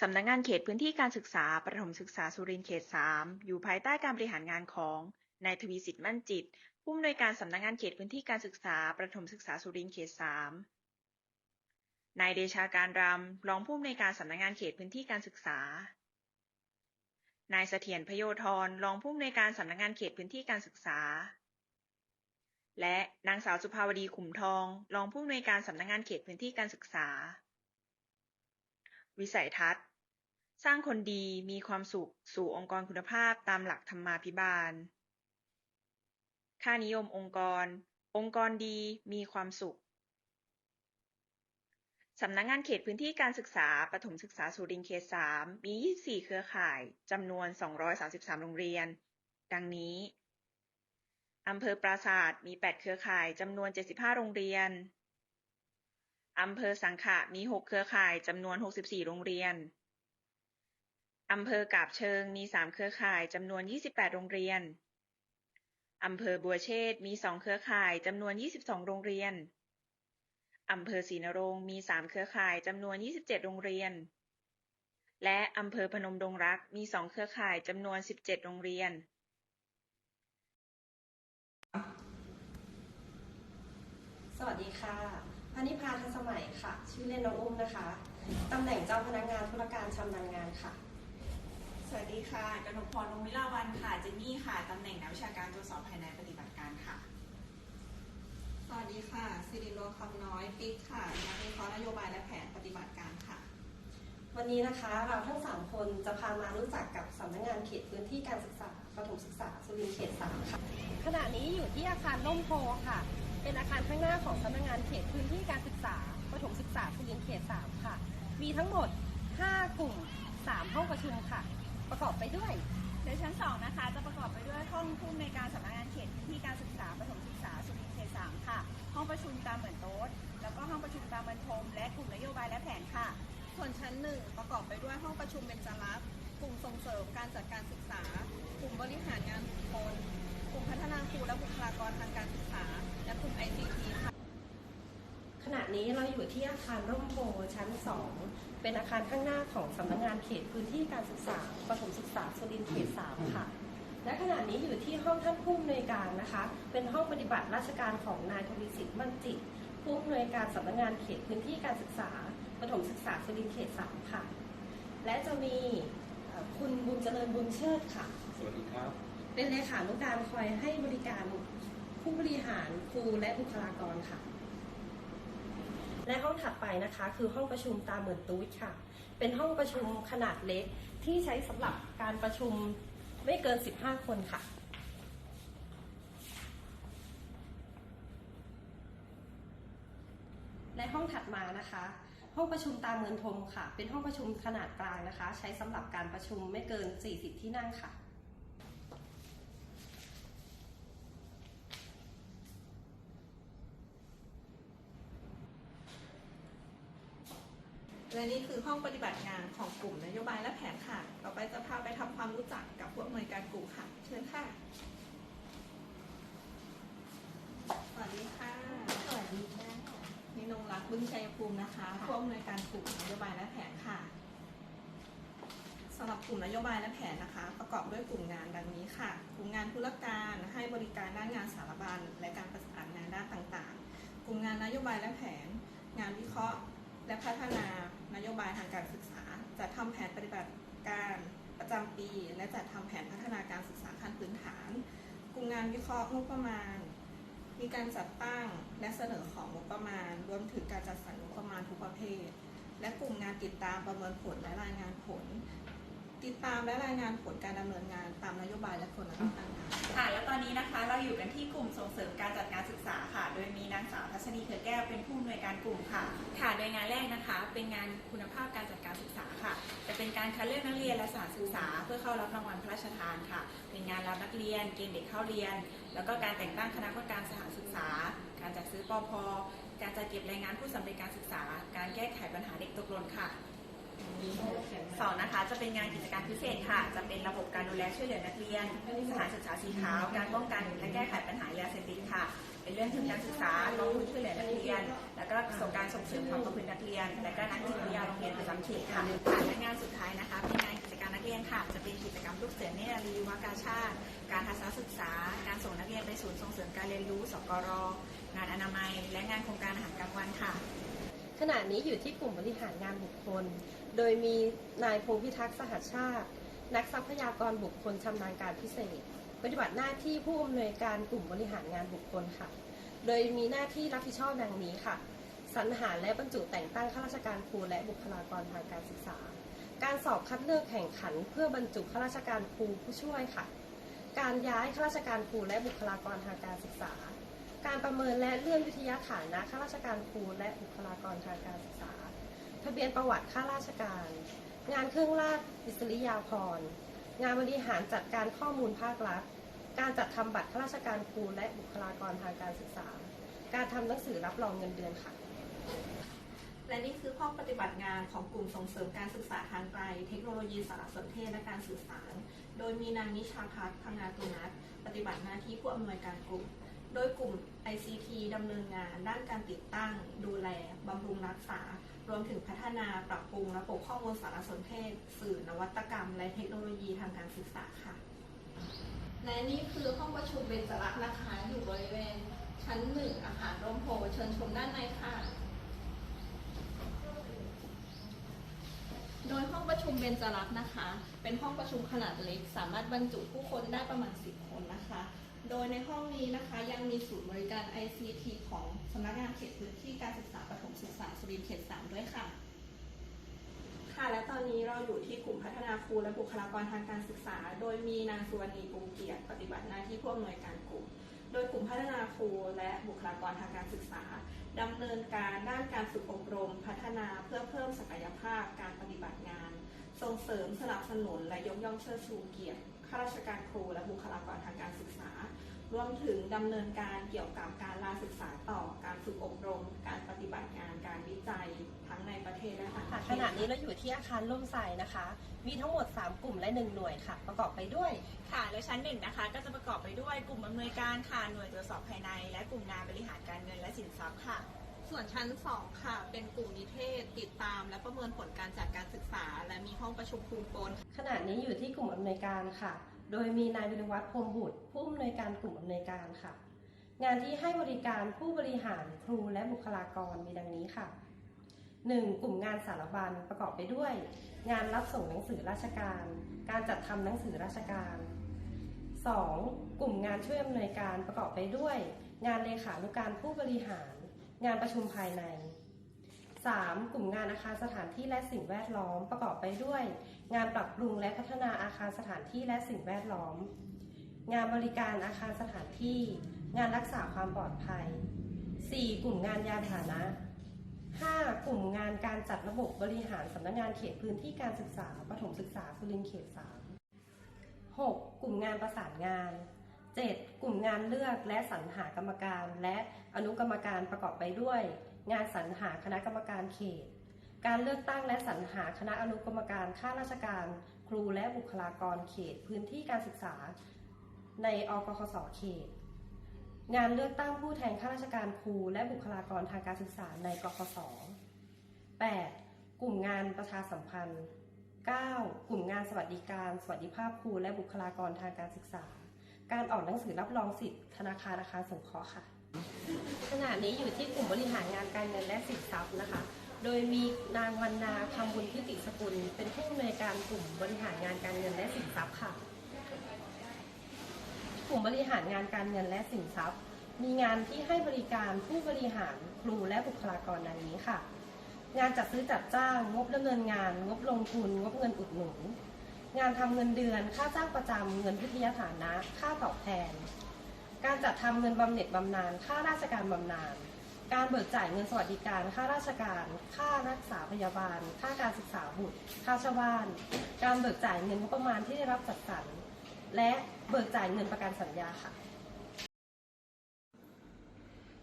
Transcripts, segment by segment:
สำนักงานเขตพื้นที่การศึกษา ประถมศึกษาสุรินทร์เขต 3 อยู่ภายใต้การบริหารงานของนายทวีสิทธิ์มั่นจิต ผู้อำนวยการสำนักงานเขตพื้นที่การศึกษา ประถมศึกษาสุรินทร์เขต 3 นายเดชาการรำรองผู้อำนวยการสำนักงานเขตพื้นที่การศึกษา นายเสถียรพโยธรรองผู้อำนวยการสำนักงานเขตพื้นที่การศึกษา และนางสาวสุภาวดีขุมทอง รองผู้อำนวยการสำนักงานเขตพื้นที่การศึกษา วิสัยทัศน์ สร้างคนดีมีความสุขสู่องค์กรคุณภาพตามหลักธรรมาภิบาล ค่านิยมองค์กร องค์กรดีมีความสุข สำนักงานเขตพื้นที่การศึกษาประถมศึกษาสุรินทร์เขต 3 มี 24 เครือข่ายจำนวน 233 โรงเรียน ดังนี้อำเภอปราศาสาทมี 8 เครือข่ายจำนวน 75 โรงเรียน อำเภอสังขะมี 6 เครือข่ายจำนวน 64 โรงเรียน อำเภอกาบเชิงมี 3 เครือข่ายจำนวน 28 โรงเรียน อำเภอบัวเชษมี 2 เครือข่ายจำนวน 22 โรงเรียน อำเภอศรีนรงมี 3 เครือข่ายจำนวน 27 โรงเรียน และอำเภอพนมดงรักมี 2 เครือข่ายจำนวน 17 โรงเรียนสวัสดีค่ะ พนิพาทันสมัยค่ะ ชื่อเล่นน้องอุ้มนะคะ ตำแหน่งเจ้าพนักงานธุรการชำนาญงานค่ะ สวัสดีค่ะกนกพรวงศ์วิลาวันค่ะ เจนนี่ค่ะ ตำแหน่งนักวิชาการตรวจสอบภายในปฏิบัติการค่ะ สวัสดีค่ะ สิริโรคำน้อยปิ๊กค่ะ นักวิเคราะห์นโยบายและแผนปฏิบัติการค่ะ วันนี้นะคะเราทั้ง 3 คนจะพามารู้จักกับสำนักงานเขตพื้นที่การศึกษาประถมศึกษาสุรินทร์เขต3ค่ะ ขณะนี้อยู่ที่อาคารล่มโพค่ะ เป็นอาคารข้างหน้าของสำนักงานเขตพื้นที่การศึกษาประถมศึกษาสุรินทร์เขต 3 ค่ะ มีทั้งหมด 5 กลุ่ม 3 ห้องประชุมค่ะ ประกอบไปด้วยในชั้น 2 นะคะ จะประกอบไปด้วยห้องผู้อำนวยการสำนักงานเขตพื้นที่การศึกษาประถมศึกษาสุรินทร์เขต 3 ค่ะ ห้องประชุมตามเหมือนโต๊ะแล้วก็ห้องประชุมตามบรรทม และกลุ่มนโยบายและแผนค่ะ ส่วนชั้นหนึ่งประกอบไปด้วยห้องประชุมเบญจรักษ์กลุ่มส่งเสริมการจัดการศึกษา กลุ่มบริหารงานบุคคลกลุ่มพัฒนาครูและบุคลากรทางการศึกษา และกลุ่ม ICT ค่ะ ขณะนี้เราอยู่ที่อาคารร่มโพชั้น 2 เป็นอาคารข้างหน้าของสำนักงานเขตพื้นที่การศึกษาประถมศึกษาสุรินทร์เขต 3 ค่ะและขณะนี้อยู่ที่ห้องท่านผู้อำนวยการนะคะ เป็นห้องปฏิบัติราชการของนายทวีสิทธิ์มั่นจิต ผู้อำนวยการสำนักงานเขตพื้นที่การศึกษาประถมศึกษาสุรินทร์เขต 3 ค่ะ และจะมีเอ่อคุณบุญเจริญบุญเชิดค่ะ สวัสดีครับ เป็นเลขานุการคอยให้บริการ ผู้บริหารครูและบุคลากรค่ะ และห้องถัดไปนะคะคือห้องประชุมตามเหมือนตูดค่ะ เป็นห้องประชุมขนาดเล็กที่ใช้สำหรับการประชุมไม่เกิน 15 คนค่ะและห้องถัดมานะคะ ห้องประชุมตามเมือนทมค่ะ เป็นห้องประชุมขนาดกลางนะคะ ใช้สำหรับการประชุมไม่เกิน 40 ที่นั่งค่ะ และนี่คือห้องปฏิบัติงานของกลุ่มนโยบายและแผนค่ะ ต่อไปจะพาไปทำความรู้จักกับผู้อำนวยการกลุ่มค่ะ เชิญค่ะ สวัสดีค่ะ สวัสดีค่ะนินงรักษ์บึ้งชัยภูมินะคะ ผู้อำนวยการกลุ่มนโยบายและแผนค่ะสำหรับกลุ่มนโยบายและแผนนะคะ ประกอบด้วยกลุ่มงานดังนี้ค่ะ กลุ่มงานธุรการ ให้บริการด้านงานสารบัญ และการประสานงานด้านต่างๆ กลุ่มงานนโยบายและแผน งานวิเคราะห์ และพัฒนานโยบายทางการศึกษา จัดทำแผนปฏิบัติการประจำปี และจัดทำแผนพัฒนาการศึกษาขั้นพื้นฐาน กลุ่มงานวิเคราะห์งบประมาณ มีการจัดตั้งและเสนอของงบประมาณ รวมถึงการจัดสรรงบประมาณทุกประเภท และกลุ่มงานติดตามประเมินผลและรายงานผล ติดตามและรายงานผลการดำเนินงานตามนโยบายและผลลัพธ์ต่างๆค่ะแล้วตอนนี้นะคะเราอยู่กันที่กลุ่มส่งเสริมการจัดการศึกษาค่ะ โดยมีนางสาวทัศนีเขือแก้วเป็นผู้อำนวยการกลุ่มค่ะ ค่ะโดยงานแรกนะคะ เป็นงานคุณภาพการจัดการศึกษาค่ะ จะเป็นการคัดเลือกนักเรียนและสถานศึกษา เพื่อเข้ารับรางวัลพระราชทานค่ะ เป็นงานรับนักเรียน เกณฑ์เด็กเข้าเรียน แล้วก็การแต่งตั้งคณะกรรมการสถานศึกษา การจัดซื้อปอพการจัดเก็บรายงานผู้สำเร็จการศึกษา การแก้ไขปัญหาเด็กตกหล่นค่ะ สองนะคะจะเป็นงานกิจการพิเศษค่ะ จะเป็นระบบการดูแลช่วยเหลือนักเรียนสถานศึกษาสีขาว การป้องกันและแก้ไขปัญหายาเสพติดค่ะ เป็นเรื่องทุนการศึกษากองทุนช่วยเหลือนักเรียน แล้วก็โครงการส่งเสริมความประพฤตินักเรียน และก็นักจิตวิทยาโรงเรียนประจำเขตค่ะและงานสุดท้ายนะคะเป็นงานกิจการนักเรียนค่ะ จะเป็นกิจกรรมลูกเสือเนรรีวากาชาติ การทัศนศึกษา การส่งนักเรียนไปศูนย์ส่งเสริมการเรียนรู้สกร งานอนามัย และงานโครงการอาหารกลางวันค่ะขณะนี้อยู่ที่กลุ่มบริหารงานบุคคล โดยมีนายพงพิทักษ์สหชาติ นักทรัพยากรบุคคลชำนาญการพิเศษ ปฏิบัติหน้าที่ผู้อำนวยการกลุ่มบริหารงานบุคคลค่ะ โดยมีหน้าที่รับผิดชอบดังนี้ค่ะสรรหาและบรรจุแต่งตั้งข้าราชการครูและบุคลากรทางการศึกษา การสอบคัดเลือกแข่งขันเพื่อบรรจุข้าราชการครูผู้ช่วยค่ะ การย้ายข้าราชการครูและบุคลากรทางการศึกษา การประเมินและเลื่อนวิทยาฐานะข้าราชการครูและบุคลากรทางการศึกษา ทะเบียนประวัติข้าราชการ งานเครื่องราชอิสริยาภรณ์งานบริหารจัดการข้อมูลภาครัฐ การจัดทำบัตรข้าราชการครูและบุคลากรทางการศึกษา การทำหนังสือรับรองเงินเดือนค่ะ และนี่คือห้องปฏิบัติงานของกลุ่มส่งเสริมการศึกษาทางไกล เทคโนโลยีสารสนเทศและการสื่อสาร โดยมีนางนิชาพัฒน์พังงาตุนัทปฏิบัติหน้าที่ผู้อำนวยการกลุ่ม โดยกลุ่ม ICT ดำเนินงานด้านการติดตั้ง ดูแลบำรุงรักษา รวมถึงพัฒนาปรับปรุงระบบข้อมูลสารสนเทศ สื่อนวัตกรรม และเทคโนโลยีทางการศึกษาค่ะและนี่คือห้องประชุมเบญจรักษ์นะคะอยู่บริเวณชั้นหนึ่งอาคารร่มโพเชิญชมด้านในค่ะ โดยห้องประชุมเบญจรักษ์นะคะ เป็นห้องประชุมขนาดเล็ก สามารถบรรจุผู้คนได้ประมาณ 10 คนนะคะ โดยในห้องนี้นะคะยังมีศูนย์บริการ ICT ของสำนักงานเขตพื้นที่การศึกษาประถมศึกษาสุรินทร์เขต 3 ด้วยค่ะ ค่ะและตอนนี้เราอยู่ที่กลุ่มพัฒนาครูและบุคลากรทางการศึกษา โดยมีนางสุวรรณีปรุงเกียรติปฏิบัติหน้าที่ผู้อำนวยการกลุ่ม โดยกลุ่มพัฒนาครูและบุคลากรทางการศึกษาดำเนินการด้านการฝึกอบรม พัฒนาเพื่อเพิ่มศักยภาพการปฏิบัติงาน ส่งเสริมสนับสนุนและยกย่องเชิดชูเกียรติ ข้าราชการครูและบุคลากรทางการศึกษา รวมถึงดำเนินการเกี่ยวกับการลาศึกษาต่อ การฝึกอบรม การปฏิบัติงาน การวิจัยทั้งในประเทศและต่างปค่ะระเทขศ ณะนี้เราอยู่ที่อาคารร่มไทรนะคะ มีทั้งหมด 3 กลุ่มและ 1 หน่วยค่ะ ประกอบไปด้วย ค่ะและชั้นหนึ่งนะคะก็จะประกอบไปด้วยกลุ่มอำนวยการค่ะหน่วยตรวจสอบภายใน และกลุ่มงานบริหารการเงินและสินทรัพย์ค่ะ ส่วนชั้น 2 ค่ะ เป็นกลุ่มนิเทศติดตาม และประเมินผลการจัดการศึกษา และมีห้องประชุมภูมิปนขณะนี้อยู่ที่กลุ่มอำนวยการค่ะ โดยมีนายวิรวัฒน์พรมบุตร ผู้อำนวยการกลุ่มอำนวยการค่ะ งานที่ให้บริการผู้บริหารครูและบุคลากรมีดังนี้ค่ะ 1. กลุ่มงานสารบัญประกอบไปด้วย งานรับส่งหนังสือราชการ การจัดทำหนังสือราชการ 2. กลุ่มงานช่วยอำนวยการประกอบไปด้วย งานเลขานุการผู้บริหาร งานประชุมภายใน 3. กลุ่มงานอาคารสถานที่และสิ่งแวดล้อมประกอบไปด้วย งานปรับปรุงและพัฒนาอาคารสถานที่และสิ่งแวดล้อม งานบริการอาคารสถานที่ งานรักษาความปลอดภัย 4. กลุ่มงานยานพาหนะ 5. กลุ่มงานการจัดระบบบริหารสำนักงานเขตพื้นที่การศึกษาประถมศึกษาสุรินทร์เขต 3 6. กลุ่มงานประสานงาน 7. กลุ่มงานเลือกและสรรหากรรมการและอนุกรรมการประกอบไปด้วย งานสรรหาคณะกรรมการเขต การเลือกตั้งและสรรหาคณะอนุกรรมการข้าราชการ ครูและบุคลากรเขตพื้นที่การศึกษา ในอกคสเขต งานเลือกตั้งผู้แทนข้าราชการครูและบุคลากรทางการศึกษาในกคส 8. กลุ่มงานประชาสัมพันธ์ 9. กลุ่มงานสวัสดิการ สวัสดิภาพครูและบุคลากรทางการศึกษา การออกหนังสือรับรองสิทธิ์ธนาคารอาคารสงเคราะห์ค่ะ ขณะนี้อยู่ที่กลุ่มบริหารงานการเงินและสินทรัพย์นะคะ โดยมีนางวรรณาคำบุญพิติสกุล เป็นผู้อำนวยการกลุ่มบริหารงานการเงินและสินทรัพย์ค่ะ กลุ่มบริหารงานการเงินและสินทรัพย์ มีงานที่ให้บริการผู้บริหารครูและบุคลากรดังนี้ค่ะ งานจัดซื้อจัดจ้าง งบดำเนินงาน งบลงทุน งบเงินอุดหนุน งานทำเงินเดือน ค่าจ้างประจำเงินพิทยาฐานะ ค่าตอบแทน การจัดทำเงินบำเหน็จบำนาญค่าราชการบำนาญการเบิกจ่ายเงินสวัสดิการ ค่าราชการ ค่ารักษาพยาบาล ค่าการศึกษาบุตร ค่าช่าบ้าน การเบิกจ่ายเงินงบประมาณที่ได้รับจัดสรร และเบิกจ่ายเงินประกันสัญญาค่ะ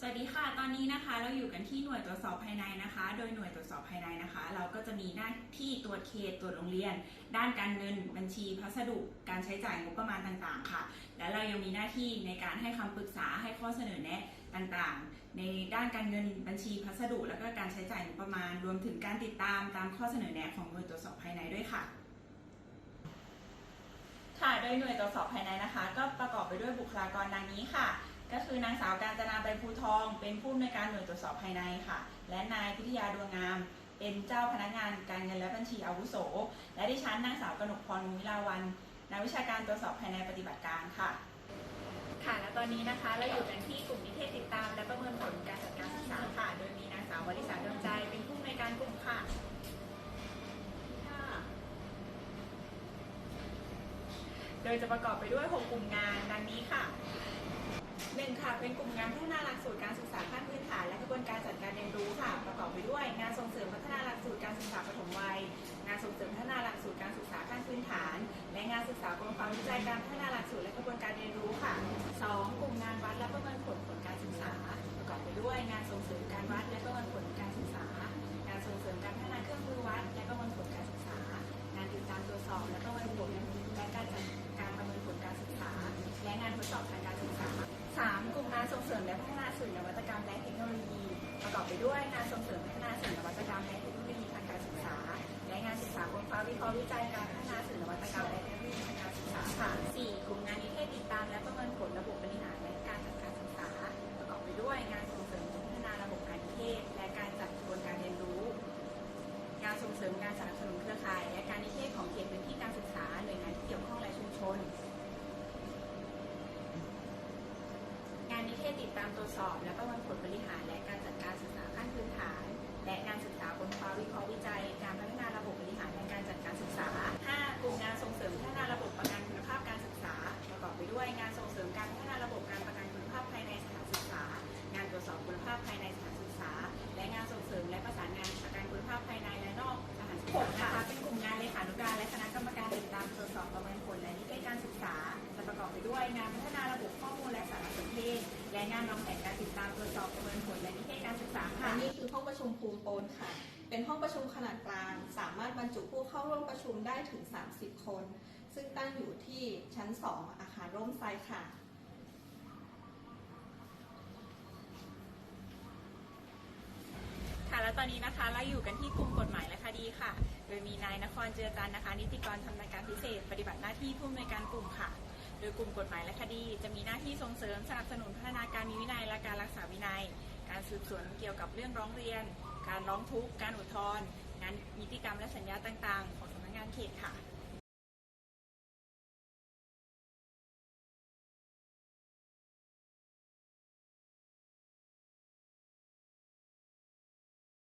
สวัสดีค่ะ ตอนนี้นะคะเราอยู่กันที่หน่วยตรวจสอบภายในนะคะ โดยหน่วยตรวจสอบภายในนะคะ เราก็จะมีหน้าที่ตรวจเขตตรวจโรงเรียน ด้านการเงิน บัญชี พัสดุ การใช้จ่ายงบประมาณต่างๆ ค่ะ และเรายังมีหน้าที่ในการให้คำปรึกษาให้ข้อเสนอแนะต่างๆ ในด้านการเงินบัญชีพัสดุ และก็การใช้จ่ายงบประมาณ รวมถึงการติดตามตามข้อเสนอแนะของหน่วยตรวจสอบภายในด้วยค่ะค่ะ โดยหน่วยตรวจสอบภายในนะคะ ก็ประกอบไปด้วยบุคลากรดังนี้ค่ะ ก็คือนางสาวการจนาใบภูทอง เป็นผู้อำนวยการหน่วยตรวจสอบภายในค่ะ และนายพิทยาดวงงาม เป็นเจ้าพนักงานการเงินและบัญชีอาวุโส และดิฉันนางสาวกนกพรมุวิลาวันนักวิชาการตรวจสอบภายในปฏิบัติการค่ะ ค่ะและตอนนี้นะคะเราอยู่กันที่กลุ่มนิเทศติดตาม และประเมินผลการจัดการศึกษาค่ะ โดยมีนางสาววริษาดวงใจ เป็นผู้อำนวยการกลุ่มค่ะค่ะโดยจะประกอบไปด้วย 6 กลุ่มงานดังนี้ค่ะ หนึ่งค่ะเป็นกลุ่มงานพัฒนาหลักสูตรการศึกษาขั้นพื้นฐานและกระบวนการจัดการเรียนรู้ค่ะ ประกอบไปด้วย งานส่งเสริมพัฒนาหลักสูตรการศึกษาปฐมวัย งานส่งเสริมพัฒนาหลักสูตรการศึกษาขั้นพื้นฐาน และงานศึกษากรมความวิจัยการพัฒนาหลักสูตรและกระบวนการเรียนรู้ค่ะ 2. กลุ่มงานวัดและประเมินผลผลการศึกษา ประกอบไปด้วย งานส่งเสริมการวัด เทศติดตามตรวจสอบ และ มภูมิปนค่ะ เป็นห้องประชุมขนาดกลาง สามารถบรรจุผู้เข้าร่วมประชุมได้ถึง 30 คน ซึ่งตั้งอยู่ที่ชั้น 2 อาคารร่มไซค่ะ ค่ะ แล้วตอนนี้นะคะเราอยู่กันที่กลุ่มกฎหมายและคดีค่ะ โดยมีนายนครเจือจันนะคะ นิติกรทำรายการพิเศษ ปฏิบัติหน้าที่ผู้อำนวยการกลุ่มค่ะโดยกลุ่มกฎหมายและคดี จะมีหน้าที่ส่งเสริมสนับสนุนพัฒนาการมีวินัยและการรักษาวินัย การสืบสวนเกี่ยวกับเรื่องร้องเรียน การร้องทุกข์ การอุทธรณ์งานนิติกรรมและสัญญาต่าง ๆ ของสำนักงานเขตค่ะ